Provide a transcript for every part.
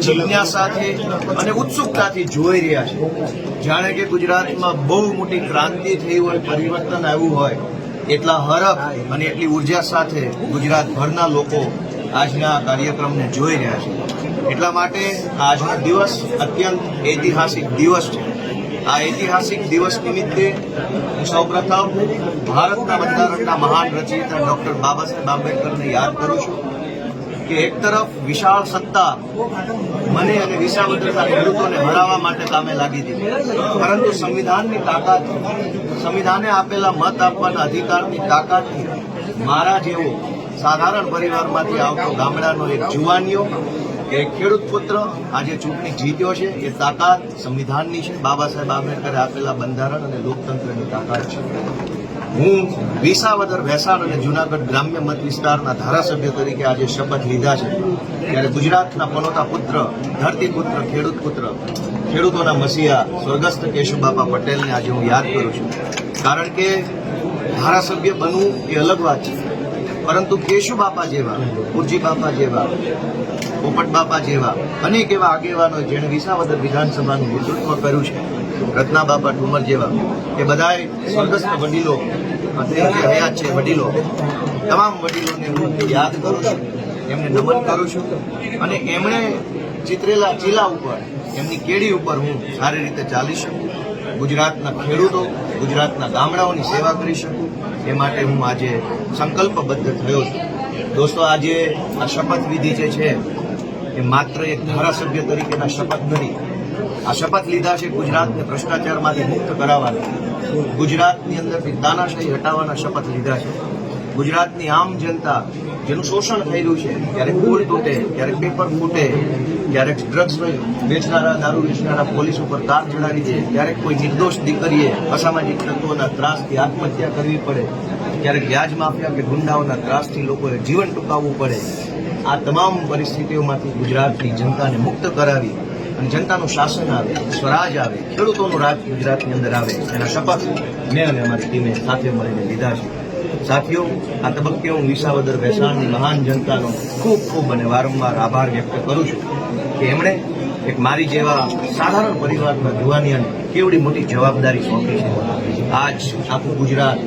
જિજ્ઞાસાથી અને ઉત્સુકતાથી જોઈ રહ્યા છે. જાણે કે ગુજરાતમાં બહુ મોટી ક્રાંતિ થઈ હોય, પરિવર્તન આવ્યું હોય, એટલા હરખ અને એટલી ઊર્જા સાથે ગુજરાતભરના લોકો આજના કાર્યક્રમને જોઈ રહ્યા છે. એટલા માટે આજનો દિવસ અત્યંત ઐતિહાસિક દિવસ છે. આ ઐતિહાસિક દિવસ નિમિત્તે હું સૌપ્રથમ ભારતના બંધારણના મહાન રચયિતા ડોક્ટર બાબા સાહેબ આંબેડકરને યાદ કરું છું. કે એક તરફ વિશાળ સત્તા મને અને વિશાળ વિસાવદરના ખેડૂતોને હરાવવા માટે કામે લાગી દીધી. પરંતુ સંવિધાનની તાકાત, સંવિધાને આપેલા મત આપવાના અધિકારની તાકાતથી મારા જેવો સાધારણ પરિવારમાંથી આવતો ગામડાનો એક જુવાનીઓ એક ખેડૂત પુત્ર આજે ચૂંટણી જીત્યો છે, એ તાકાત સંવિધાનની છે. બાબા સાહેબ આંબેડકરે આપેલા બંધારણ અને લોકતંત્રની તાકાત છે. હું વિસાવદર, ભેસાણ અને જુનાગઢ ગ્રામ્ય મત વિસ્તારના ધારાસભ્ય તરીકે આજે શપથ લીધા છે. ત્યારે ગુજરાતના પનોતા પુત્ર, ધરતી પુત્ર, ખેડૂત પુત્ર, ખેડૂતોના મસીહા સ્વર્ગસ્થ કેશુબાપા પટેલને આજે હું યાદ કરું છું. કારણ કે ધારાસભ્ય બનવું એ અલગ વાત છે. પરંતુ કેશુબાપા જેવા કુરજી બાપા જેવા પોપટ બાપા જેવા, અનેક એવા આગેવાનો જેણે વિસાવદર વિધાનસભાનું નેતૃત્વ કર્યું છે. રત્ના બાપા ઠુમર જેવા એ બધાએ સ્વર્ગસ્થ વડીલો અત્યારે જે હયાત છે વડીલો, તમામ વડીલોને હું યાદ કરું છું, એમને નમન કરું છું અને એમણે ચિતરેલા ચીલા ઉપર, એમની કેડી ઉપર હું સારી રીતે ચાલી શકું. ગુજરાતના ખેડૂતો, ગુજરાતના ગામડાઓની સેવા કરી શકું. એ માટે હું આજે સંકલ્પબદ્ધ થયો છું. દોસ્તો, આજે આ શપથવિધિ જે છે, એ માત્ર એક ધારાસભ્ય તરીકેના શપથ નથી. આ શપથ લીધા છે ગુજરાતને ભ્રષ્ટાચારમાંથી મુક્ત કરાવવાના. ગુજરાતની અંદરથી તાનાશાહી હટાવવાના શપથ લીધા છે. ગુજરાતની આમ જનતા જેનું શોષણ થઈ રહ્યું છે, ક્યારેક પુલ તૂટે, ક્યારેક પેપર ફૂટે, ક્યારેક ડ્રગ્સ વેચનારા, દારૂ વેચનારા પોલીસ ઉપર તાર ચડાવી દે, ક્યારેક કોઈ નિર્દોષ દીકરીએ અસામાજિક તત્વોના ત્રાસથી આત્મહત્યા કરવી પડે, ક્યારેક વ્યાજ માફિયા કે ગુંડાઓના ત્રાસથી લોકોએ જીવન ટૂંકાવવું પડે. આ તમામ પરિસ્થિતિઓમાંથી ગુજરાતની જનતાને મુક્ત કરાવી અને જનતાનું શાસન આવે, સ્વરાજ આવે, ખેડૂતોનું રાજ ગુજરાતની અંદર આવે, એના શપથ મેં અને અમારી ટીમે સાથે મળીને લીધા છે. સાથીઓ, આ તબક્કે હું વિસાવદર વેસાણની મહાન જનતાનો ખૂબ ખૂબ અને વારંવાર આભાર વ્યક્ત કરું છું કે એમણે એક મારી જેવા સાધારણ પરિવારના જુવાનિયાને કેવડી મોટી જવાબદારી સોંપી છે. આજ આખું ગુજરાત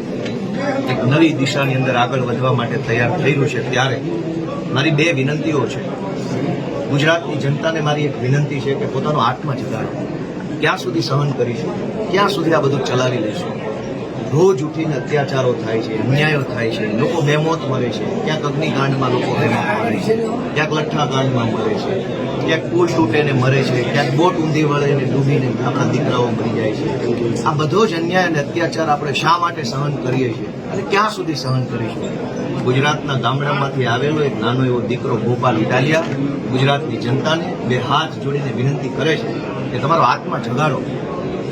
એક નવી દિશાની અંદર આગળ વધવા માટે તૈયાર રહ્યું છે. ત્યારે મારી બે વિનંતીઓ છે. ગુજરાતની જનતાને મારી એક વિનંતી છે કે પોતાનો આત્મા જગાડો ક્યાં સુધી સહન કરીશું, ક્યાં સુધી આ બધું ચલાવી લઈશું? રોજ ઉઠીને અત્યાચારો થાય છે, અન્યાયો થાય છે, લોકો બેમોત મરે છે, ક્યાંક અગ્નિકાંડમાં લોકો બેમોત મરે છે, ક્યાંક લઠ્ઠાકાંડમાં મરે છે, ક્યાંક પુલ તૂટે ને મરે છે, ક્યાંક બોટ ઊંધી વળે ને ડૂબીને આપણા દીકરાઓ મરી જાય છે. આ બધો જ અન્યાય અને અત્યાચાર આપણે શા માટે સહન કરીએ છીએ? અને ક્યાં સુધી સહન કરીશું? ગુજરાતના ગામડામાંથી આવેલો એક નાનો એવો દીકરો ગોપાલ ઇટાલિયા ગુજરાતની જનતાને બે હાથ જોડીને વિનંતી કરે છે કે તમારો આત્મા જગાડો.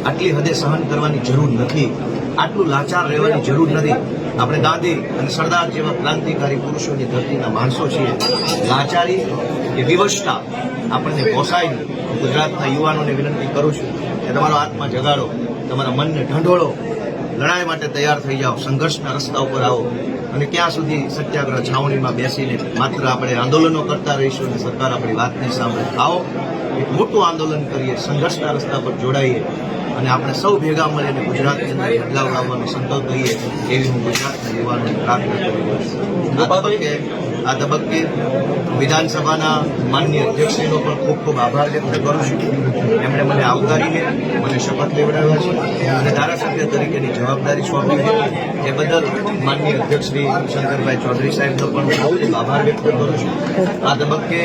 આટલી હદે સહન કરવાની જરૂર નથી. આટલું લાચાર રહેવાની જરૂર નથી. આપણે ગાંધી અને સરદાર જેવા ક્રાંતિકારી પુરુષોની ધરતીના માણસો છીએ. લાચારી કે વિવશતા આપણને પોસાય ગુજરાતના યુવાનોને વિનંતી કરું છું કે તમારો આત્મા જગાડો. તમારા મનને ઢંઢોળો. લડાઈ માટે તૈયાર થઈ જાઓ સંઘર્ષના રસ્તા ઉપર આવો અને ક્યાં સુધી સત્યાગ્રહ છાવણીમાં બેસીને માત્ર આપણે આંદોલનો કરતા રહીશું અને સરકાર આપણી વાત નહીં સાંભળે. આવો એક મોટું આંદોલન કરીએ સંઘર્ષના રસ્તા પર જોડાઈએ અને આપણે સૌ ભેગા મળીને ગુજરાતની અંદર બદલાવ લાવવાનો સંકલ્પ લઈએ એવી હું ગુજરાતના યુવાનોને પ્રાર્થના કરી આ તબક્કે વિધાનસભાના માનનીય અધ્યક્ષશ્રીનો પણ ખૂબ ખૂબ આભાર વ્યક્ત કરું છું. એમણે મને આવકારીને મને શપથ લેવડાવ્યા છે. અને ધારાસભ્ય તરીકેની જવાબદારી સોંપી છે. એ બદલ માનનીય અધ્યક્ષ શ્રી શંકરભાઈ ચૌધરી સાહેબનો પણ ખૂબ આભાર વ્યક્ત કરું છું. આ તબક્કે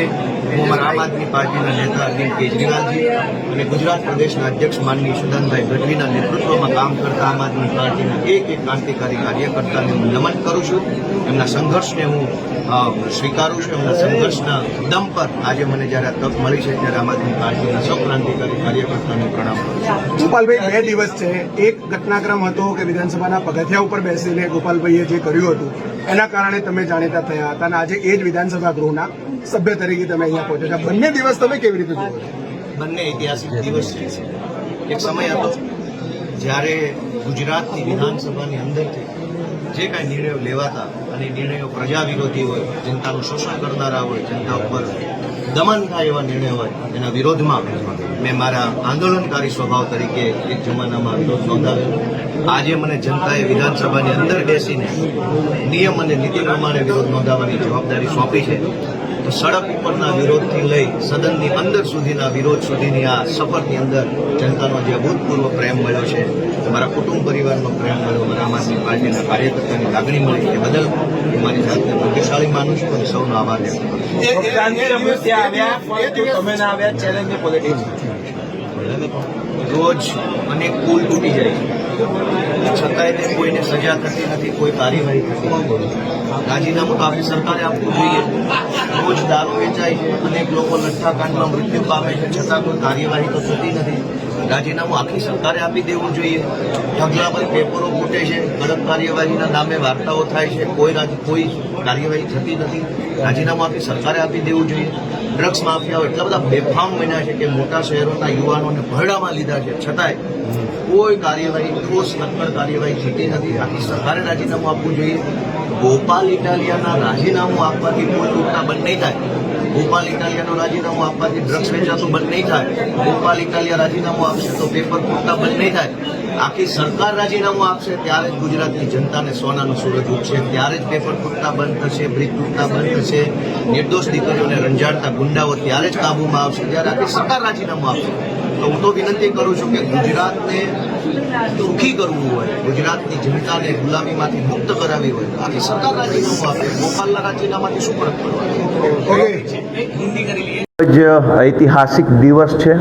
હું આમ આદમી પાર્ટીના નેતા અરવિંદ કેજરીવાલજી અને ગુજરાત પ્રદેશના અધ્યક્ષ માનની સુદાનભાઈ ગઢવીના નેતૃત્વમાં કામ કરતા આમ આદમી પાર્ટીના એક એક ક્રાંતિકારી કાર્યકર્તાને હું નમન કરું છું. એમના સંઘર્ષને હું સ્વીકારું છું. એમના સંઘર્ષના દમ પર આજે મને જ્યારે તક મળી છે ત્યારે આમ આદમી પાર્ટીના સૌ ક્રાંતિકારી કાર્યકર્તાને પ્રણામ કરું ગોપાલભાઈ બે દિવસ છે. એક ઘટનાક્રમ હતો કે વિધાનસભાના પગથિયા ઉપર બેસીને ગોપાલભાઈએ જે કર્યું હતું એના કારણે તમે જાણીતા થયા હતા અને આજે એ જ વિધાનસભા ગૃહના સભ્ય તરીકે તમે અહીંયા પહોંચ્યો છો. બંને દિવસ તમે કેવી રીતે જુઓ? બંને ઐતિહાસિક દિવસ છે. એક સમય હતો જ્યારે ગુજરાતની વિધાનસભાની અંદરથી જે કાંઈ નિર્ણયો લેવાતા અને નિર્ણયો પ્રજા વિરોધી હોય, જનતાનું શોષણ કરનારા હોય, જનતા ઉપર દમન થાય એવા નિર્ણય હોય, એના વિરોધમાં મેં મારા આંદોલનકારી સ્વભાવ તરીકે એક જમાનામાં વિરોધ નોંધાવ્યો. આજે મને જનતાએ વિધાનસભાની અંદર બેસીને નિયમ અને નીતિ પ્રમાણે વિરોધ નોંધાવવાની જવાબદારી સોંપી છે. તો સડક ઉપરના વિરોધથી લઈ સદનની અંદર સુધીના વિરોધ સુધીની આ સફરની અંદર જનતાનો જે અભૂતપૂર્વ પ્રેમ મળ્યો છે મારા કુટુંબ પરિવારનો પ્રેમ મળ્યો મને આમ આદમી પાર્ટીના કાર્યકર્તાની લાગણી મળી એ બદલ હું મારી જાતને ભાગ્યશાળી માનું છું અને સૌનો આભાર વ્યક્ત કરું રોજ અનેક પુલ તૂટી જાય છે છતાંય તે કોઈને સજા થતી નથી, કોઈ કાર્યવાહી થતી નથી. રાજીનામું આપણી સરકારે આપવું જોઈએ. રોજ દારૂ વેચાય છે અનેક લોકો લઠ્ઠાકાંડમાં મૃત્યુ પામે છે, છતાં કોઈ કાર્યવાહી તો થતી નથી. રાજીનામું આખી સરકારે આપી દેવું જોઈએ. ઢગલા પેપરો ફૂટે છે, કડક કાર્યવાહીના નામે વાર્તાઓ થાય છે, કોઈ કોઈ કાર્યવાહી થતી નથી. રાજીનામું આપી સરકારે આપી દેવું જોઈએ. ડ્રગ્સ માફિયાઓ એટલા બધા બેફામ બન્યા છે કે મોટા શહેરોના યુવાનોને ભરડામાં લીધા છે. છતાંય કોઈ કાર્યવાહી, ઠોસ નક્કર કાર્યવાહી થતી નથી. આખી સરકારે રાજીનામું આપવું જોઈએ. ગોપાલ ઇટાલિયાના રાજીનામું આપવાથી કોઈ તૂટતા બંધ નહીં થાય. ગોપાલ ઇટાલિયાનું રાજીનામું આપવાથી ડ્રગ્સ વેચાતું બંધ નહીં થાય. ગોપાલ ઇટાલિયા રાજીનામું આપશે તો પેપર તૂટતા બંધ નહીં થાય. આખી સરકાર રાજીનામું આપશે ત્યારે જ ગુજરાતની જનતાને સોનાનો સૂરજ ઉઠશે ત્યારે જ પેપર તૂટતા બંધ થશે, બ્રિજ તૂટતા બંધ થશે. નિર્દોષ દીકરીઓને રંજાડતા ગુંડાઓ ત્યારે જ કાબૂમાં આવશે. જ્યારે આખી સરકાર રાજીનામું આપશે. તો હું તો વિનંતી કરું છું કે ગુજરાતને સુખી કરવું હોય, ગુજરાતની જનતાને ગુલામીમાંથી મુક્ત કરાવી હોય આખી સરકાર રાજીનામું આપે. ગોપાલના રાજીનામાથી શું ફરક પડવાનો આજ ઐતિહાસિક દિવસ છે,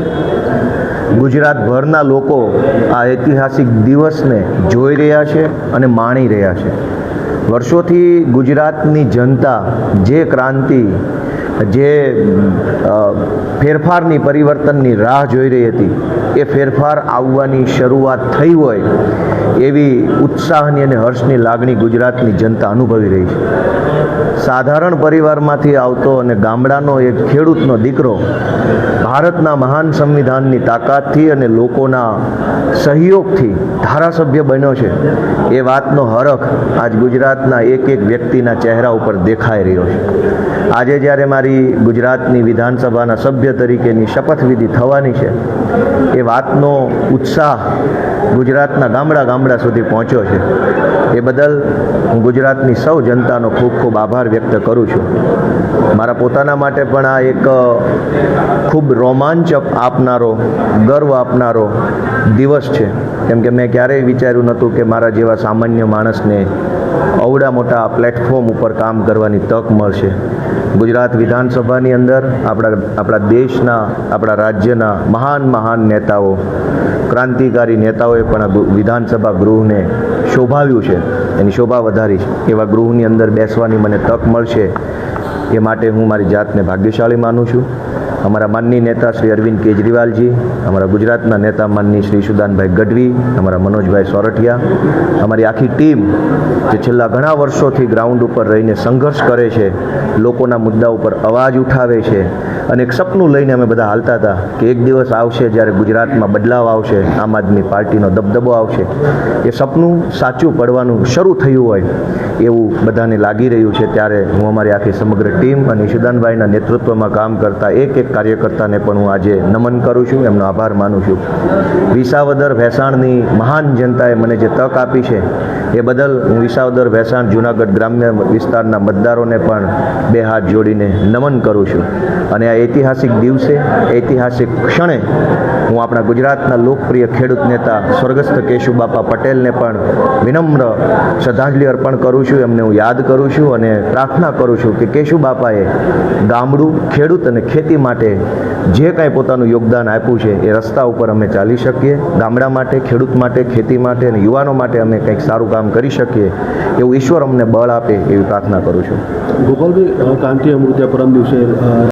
ગુજરાતભરના લોકો આ ઐતિહાસિક દિવસને જોઈ રહ્યા છે અને માણી રહ્યા છે. વર્ષોથી ગુજરાતની જનતા જે ક્રાંતિ જે ફેરફારની પરિવર્તનની રાહ જોઈ રહી હતી, એ ફેરફાર આવવાની શરૂઆત થઈ હોય એવી ઉત્સાહની અને હર્ષની લાગણી ગુજરાતની જનતા અનુભવી રહી છે. સાધારણ પરિવારમાંથી આવતો અને ગામડાનો એક ખેડૂતનો દીકરો ભારતના મહાન સંવિધાનની તાકાતથી અને લોકોના સહયોગથી ધારાસભ્ય બન્યો છે. એ વાતનો હરખ આજ ગુજરાતના એક એક વ્યક્તિના ચહેરા ઉપર દેખાઈ રહ્યો છે. આજે જ્યારે મારી ગુજરાતની વિધાનસભાના સભ્ય તરીકેની શપથવિધિ થવાની છે, એ વાતનો ઉત્સાહ ગુજરાતના ગામડા ગામડા સુધી પહોંચ્યો છે. એ બદલ હું ગુજરાતની સૌ જનતાનો ખૂબ ખૂબ આભાર વ્યક્ત કરું છું. મારા પોતાના માટે પણ આ એક ખૂબ રોમાંચ આપનારો, ગર્વ આપનારો દિવસ છે. કેમ કે મેં ક્યારેય વિચાર્યું નહોતું કે મારા જેવા સામાન્ય માણસને અવડા મોટા પ્લેટફોર્મ ઉપર કામ કરવાની તક મળશે. ગુજરાત વિધાનસભાની અંદર આપણા આપણા દેશના, આપણા રાજ્યના મહાન મહાન નેતાઓ, ક્રાંતિકારી નેતાઓએ પણ વિધાનસભા ગૃહને શોભાવ્યું છે. એની શોભા વધારી. છે એવા ગૃહની અંદર બેસવાની મને તક મળશે. એ માટે હું મારી જાતને ભાગ્યશાળી માનું છું. અમારા માનની નેતા શ્રી અરવિંદ કેજરીવાલજી, અમારા ગુજરાતના નેતા માનની શ્રી સુદાનભાઈ ગઢવી, અમારા મનોજભાઈ સોરઠિયા, અમારી આખી ટીમ જે છેલ્લા ઘણા વર્ષોથી ગ્રાઉન્ડ ઉપર રહીને સંઘર્ષ કરે છે, લોકોના મુદ્દા ઉપર અવાજ ઉઠાવે છે અને એક સપનું લઈને અમે બધા હાલતા હતા કે એક દિવસ આવશે જ્યારે ગુજરાતમાં બદલાવ આવશે, આમ આદમી પાર્ટીનો દબદબો આવશે. એ સપનું સાચું પડવાનું શરૂ થયું હોય. એવું બધાને લાગી રહ્યું છે ત્યારે હું અમારી આખી સમગ્ર ટીમ અને ઈશુદાનભાઈના નેતૃત્વમાં કામ કરતા એક એક કાર્યકર્તાને પણ હું આજે નમન કરું છું. એમનો આભાર માનું છું. વિસાવદર ભેસાણની મહાન જનતાએ મને જે તક આપી છે એ બદલ હું વિસાવદર ભેસાણ જુનાગઢ ગ્રામ્ય વિસ્તારના મતદારોને પણ બે હાથ જોડીને નમન કરું છું. અને આ ઐતિહાસિક દિવસે, ઐતિહાસિક ક્ષણે હું આપણા ગુજરાતના લોકપ્રિય ખેડૂત નેતા સ્વર્ગસ્થ કેશુબાપા પટેલને પણ વિનમ્ર શ્રદ્ધાંજલિ અર્પણ કરું છું, એમને હું યાદ કરું છું અને પ્રાર્થના કરું છું કે કેશુ બાપાએ ગામડું, ખેડૂત અને ખેતી માટે જે કાંઈ પોતાનું યોગદાન આપ્યું છે, એ રસ્તા ઉપર અમે ચાલી શકીએ, ગામડા માટે, ખેડૂત માટે, ખેતી માટે અને યુવાનો માટે અમે કંઈક સારું કામ કરી શકીએ, એવું ઈશ્વર અમને બળ આપે એવી પ્રાર્થના કરું છું. ગોપાલભાઈ કાંતિ અમૃત્યા પરમ દિવસે